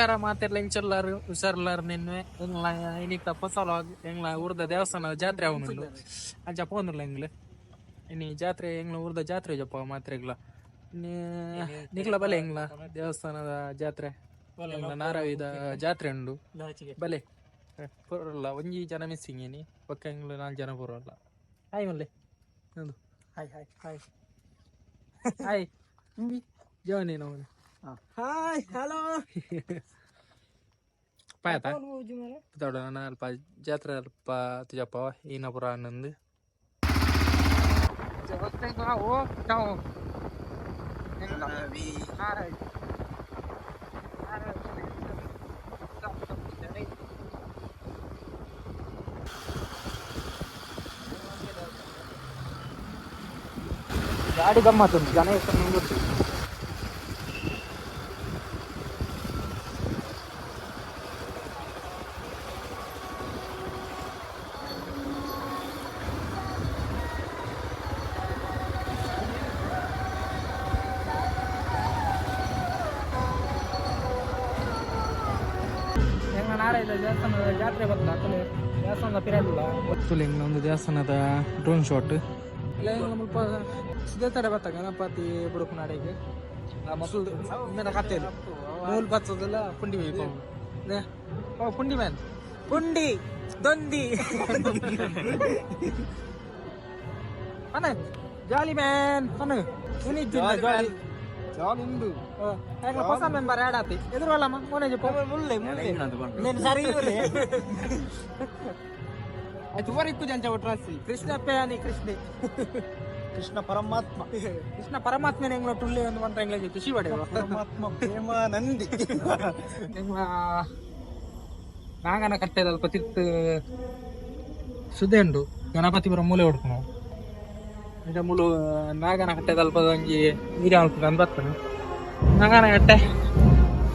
ನಮಸ್ಕಾರ ಮಾತೆಲ್ಲ ಇಂಚಲ್ಲಾರು ಹುಷಾರ್ಲಾರು ನಿನ್ನೆ ಇನ್ನೀಗ ಇನ್ನಿಕ್ ಪಸಲ ಎಂಗ್ಲ ಊರ್ದ ದೇವಸ್ಥಾನ ಜಾತ್ರೆ ಅವನು ಜಪ ಅಂದ್ರಲ್ಲ ಎಂಗ್ಲ ಇನ್ನಿ ಜಾತ್ರೆ ಎಂಗ್ಲ ಊರ್ದ ಜಾತ್ರೆ ಜಪ ಮಾತ್ರೆಗ್ಲ ನಿಗ್ಲ ಬಲೆ ಎಂಗ್ಲ ದೇವಸ್ಥಾನದ ಜಾತ್ರೆ ನಾರಾವಿದ ಜಾತ್ರೆ ಉಂಡು ಬಲೆ ಪುರಲ್ಲ ಒಂಜಿ ಜನ ಮಿಸ್ಸಿಂಗ್ ಏನಿ ಪಕ್ಕ ಎಂಗ್ಲ ನಾಲ್ಕು ಜನ ಬರೋಲ್ಲ ಹಾಯ್ ಮಲ್ಲೆ ಹೌದು hi hi hi hi Johnny ನಾವು hi hello ಪಾಯತ ತೋಡ ನಾನು ಅಲ್ಪ ಜಾತ್ರೆ ಅಲ್ಪ ತುಜಪ್ಪ ಈನಪುರ ಆನಂದ್ ಓ ನಾವು ಗಾಡಿ ಗಮ್ಮತ್ತು ಉಂಟು ಜನ ಎಷ್ಟು ಮಂದಿ ಉಂಟು ಹೆಂಗ ನಾರಾಯಣ ದೇವಸ್ಥಾನದ ಜಾತ್ರೆ ಬರ್ತಲ್ಲ ಅಕ್ಕಲೆ ದೇವಸ್ಥಾನದ ಪಿರಿಯಡ್ ಇಲ್ಲ ಗೊತ್ತಿಲ್ಲ ಹಿಂಗೆ ಒಂದು ದೇವಸ್ಥಾನದ ಡ್ರೋನ್ ಶಾಟ್ ಇಲ್ಲ ಸ್ವಲ್ಪ ಸಿದ್ಧ ತಡೆ ಬತ್ತ ಗಣಪತಿ ಬುಡಕು ನಾಡಿಗೆ ಮಸೂಲ್ ಮೇಲೆ ಕತ್ತೆ ಮೂಲ್ ಬತ್ತದಲ್ಲ ಪುಂಡಿ ಬೇಕು ಓ ಪುಂಡಿ ಮ್ಯಾನ್ ಪುಂಡಿ ದೊಂದಿ ಅಣ್ಣ ಜಾಲಿ ಮ್ಯಾನ್ ಅಣ್ಣ ಏನಿದ್ದಿಲ್ಲ ಜಾಲಿ ಮೆಂಬರ್ ಎದುರಲ್ಲಮ್ಮ ಮುಲ್ಲೆ ಜಂಚ ಕೃಷ್ಣ ಪರಮಾತ್ಮ ಕೃಷ್ಣ ಪರಮಾತ್ಮನ ಟುಳ್ಳಿ ಒಂದು ಅಂತ ಹೆಂಗ್ ಖುಷಿ ಶಿವಡೆ ಪರಮಾತ್ಮ ಪ್ರೇಮಾನಂದಿ ನಂದಿ ನಾಗನ ಕಟ್ಟೆದಲ್ಲಿ ಅಲ್ಪ ತಿರ್ತು ಸುದ್ದೆ ಉಂಟು ಗಣಪತಿ ಮೂಲೆ ಹೊಡ್ಕೊಂಡು ಈಗ ಮುಳು ನಾಗನಕಟ್ಟೆ ತಲುಪದಂಗೆ ನೀರು ಅಲ್ಪ ಅಂತ ಬರ್ತಾನೆ ನಾಗನಕಟ್ಟೆ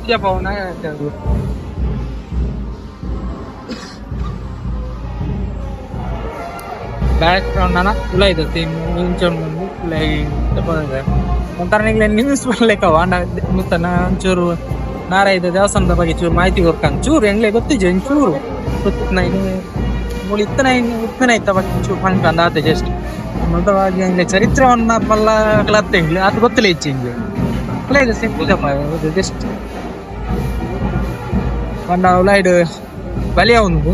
ಇದ್ಯಪ್ಪ ಅವು ನಾಗನ ಕಟ್ಟೆ ಅದು ಬ್ಯಾಕ್ ಗ್ರೌಂಡ್ ಅನ್ನ ಇಲ್ಲ ಇದೆ ನಿಂಚೊಂಡು ಬಂದು ಇಲ್ಲ ಒಂಥರ ನಿಂಗೆ ನ್ಯೂಸ್ ಬರ್ಲಿಕ್ಕವ ಒಂಚೂರು ನಾರಾಯದ ದೇವಸ್ಥಾನದ ಬಗ್ಗೆ ಚೂರು ಮಾಹಿತಿ ಕೊಡ್ಕೊಂಡು ಚೂರು ಹೆಂಗ್ಲೆ ಗೊತ್ತಿಜ ಚೂರು ಇನ್ನು ಮೂಲ ಇತ್ತನ ಇತ್ತನ ಇತ್ತ ಬಗ್ಗೆ ಚೂರು ಫಂಡ್ ಅಂದಾತೆ ಜಸ್ಟ್ ಮೊದಲಾಗಿ ಹಂಗೆ ಚರಿತ್ರವನ್ನ ಮಲ್ಲ ಕ್ಲತ್ ಹೆಂಗ್ಲೆ ಅದು ಗೊತ್ತಿಲ್ಲ ಹೆಚ್ಚು ಹಿಂಗೆ. ಇಲ್ಲ ಇದು ಸಿಂಪಲ್ ಜಸ್ಟ್ ಒಂದು ಉಲಾಯ್ಡು ಬಲಿಯ ಒಂದು.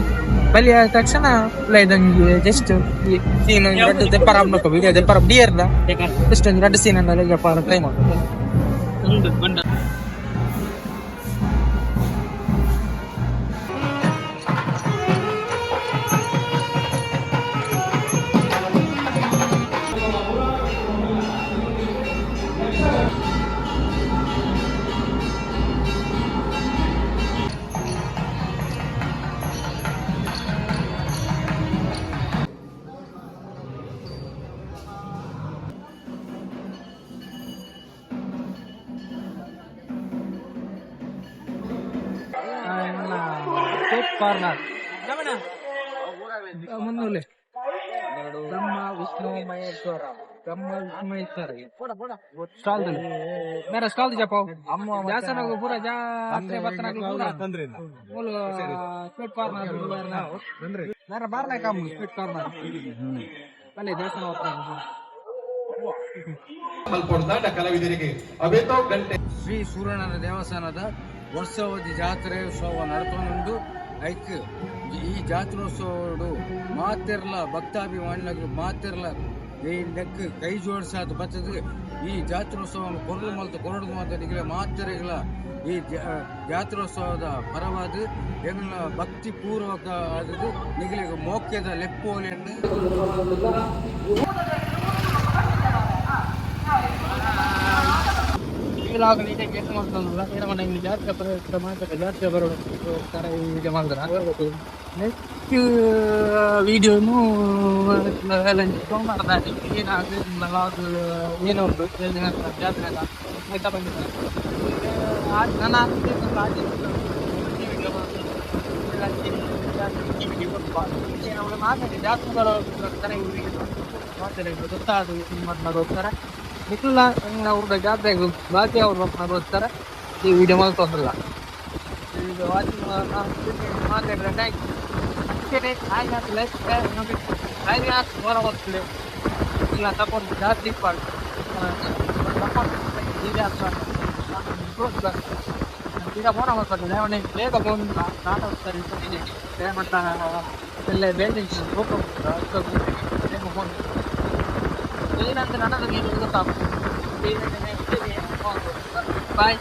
ಬಲಿಯ ತಕ್ಷಣ ಉಲಾಯ್ದು ಹಂಗೆ ಜಸ್ಟ್ ಸೀನ್ ರೆಡ್ ದೆಪ್ಪರ ಹಬ್ಬಕ್ಕೆ ಇದೆ ದೆಪ್ಪರ ಬಿಯರ್ದ ಜಸ್ಟ್ ಒಂದು ರೆಡ್ ಸೀನ್ ಅನ್ನೋ ದೆಪ್ಪರ ಟ್ರೈ ಮಾಡೋದು. ಕಾರ್ನರ್ ಮುನ್ನೂಲೆ ಬ್ರಹ್ಮ ವಿಷ್ಣು ಮಹೇಶ್ವರ. ಬ್ರಹ್ಮ ವಿಷ್ಣು ಮಹೇಶ್ವರ. ಸ್ಟಾಲ್ ಮೇರ ಸ್ಟಾಲ್ ಜಪ. ಅಮ್ಮ ಜಾಸನ ಪೂರ. ಜಾತ್ರೆ ಬರ್ತನ ಪೂರ ಮೂಲು ಸ್ಪೀಟ್ ಕಾರ್ನರ್ ಮೇರ ಬಾರ್ನ ಕಾಮು ಸ್ಪೀಟ್ ಕಾರ್ನರ್ ಬಲ್ಲೆ ದೇವಸ್ಥಾನ ಮಲ್ಪೊಡ್ದಾಟ ಕಲಾವಿದರಿಗೆ ಅವೇತೋ ಗಂಟೆ. ಶ್ರೀ ಸೂರಣ್ಣನ ದೇವಸ್ಥಾನದ ವರ್ಷಾವಧಿ ಜಾತ್ರೆ ಉತ್ಸವ ನಡ್ಕೊಂಡು ಐಕ್, ಈ ಜಾತ್ರೋತ್ಸವ ಮಾತಿರ್ಲ ಭಕ್ತಾಭಿಮಾನಿಗಳು ಮಾತಿರ್ಲ. ಈ ನೆಕ್, ಕೈ ಜೋಡಿಸಾದ ಬತ್ತದ ಈ ಜಾತ್ರೋತ್ಸವವನ್ನು ಕೊರಲು ಮಲ್ತು ಕೊರಡು ಮಾತಾಡಿಗಳ ಮಾತಿರಗಳ ಈ ಜಾತ್ರೋತ್ಸವದ ಪರವಾದ ಎಲ್ಲ ಭಕ್ತಿ ಪೂರ್ವಕ ಆದದ್ದು ನಿಗಲಿಗೆ ಮೋಕ್ಯದ ಲೆಪ್ಪೋಲೆಯನ್ನು ಇವಾಗ ಎಷ್ಟು ಕೆಲಸ ಮಾಡ್ತಾನಲ್ಲ ಏನೋ ನಂಗೆ ಜಾತ್ರೆ ಬರೋ ಮಾಡ್ಬೇಕು ಜಾತ್ರೆ ಥರ ವಿಡಿಯೋ ಮಾಡಿದ್ರೆ ನೆಕ್ಸ್ಟ್ ವಿಡಿಯೋನು ಎಲ್ಲ ಏನಾಗುತ್ತೆ ಲಾಗ್ ಏನೋ ದಿನ ಜಾತ್ರೆ ಎಲ್ಲ ಆಯ್ತಾ ಬಂದಿದ್ದಾರೆ ನಾನು ಮಾತಾಡಿ ಜಾತ್ರೆ ಬರೋ ಥರ ಮಾತಾಡಿ ಗೊತ್ತಾದು ಮಾತನಾಡೋ ಹೋಗ್ತಾರೆ ನಿಖಿಲ ಅವ್ರದ್ದು ಜಾತ್ರೆಗೆ ಬಾಕಿ ಅವ್ರು ಹೋಗ್ತಾರೆ ಈ ವಿಡಿಯೋ ಮಾಡಿ ತೊಂದ್ರಲ್ಲ ಒಂದು ವಾಚಿಂಗ್ ಮಾತಾಡಿದ್ರೆ ಥ್ಯಾಂಕ್ ಯು ಹಾಗೆ ಹಾಕಿ ನೋಡಿ ಹಾಗೆ ಹಾಕಿ ಹೊರ ಹೋಗ್ತದೆ ಇಲ್ಲ ಜಾಸ್ತಿ ಪಾಡು ಈಗ ಈಗ ಫೋನ್ ಅವನಿಗೆ ಬೇಗ ಫೋನ್ ನಾಟ ಹೋಗ್ತಾರೆ ಮತ್ತು ಎಲ್ಲ ಬೇಲ್ಡಿಂಗ್ ಬೇಗ phone ಏನಂತ ನನಗೆ ನೀನು ಗೊತ್ತಾಗ್ತದೆ ಬಾಯ್